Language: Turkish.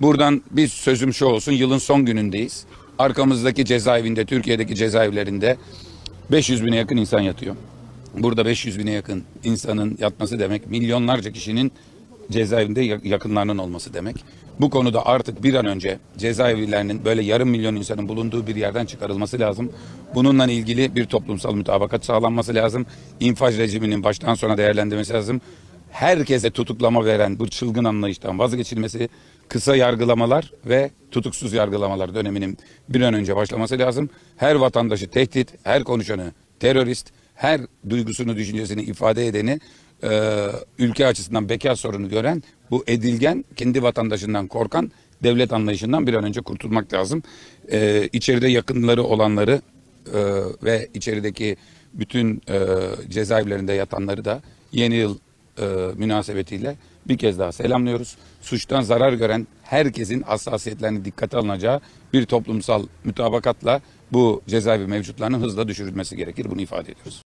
Buradan bir sözüm şu olsun. Yılın son günündeyiz. Arkamızdaki cezaevinde, Türkiye'deki cezaevlerinde 500 bine yakın insan yatıyor. Burada 500 bine yakın insanın yatması demek milyonlarca kişinin cezaevinde ya- yakınlarının olması demek. Bu konuda artık bir an önce cezaevlerinin böyle yarım milyon insanın bulunduğu bir yerden çıkarılması lazım. Bununla ilgili bir toplumsal mütabakat sağlanması lazım. İnfaz rejiminin baştan sona değerlendirmesi lazım. Herkese tutuklama veren bu çılgın anlayıştan vazgeçilmesi, kısa yargılamalar ve tutuksuz yargılamalar döneminin bir an önce başlaması lazım. Her vatandaşı tehdit, her konuşanı terörist, her duygusunu, düşüncesini ifade edeni e, ülke açısından bekar sorunu gören bu edilgen, kendi vatandaşından korkan devlet anlayışından bir an önce kurtulmak lazım. E, içeride yakınları olanları e, ve içerideki bütün e, cezaevlerinde yatanları da yeni yıl e, münasebetiyle bir kez daha selamlıyoruz. Suçtan zarar gören herkesin hassasiyetlerini dikkate alınacağı bir toplumsal mütabakatla bu cezaevi mevcutlarının hızla düşürülmesi gerekir. Bunu ifade ediyoruz.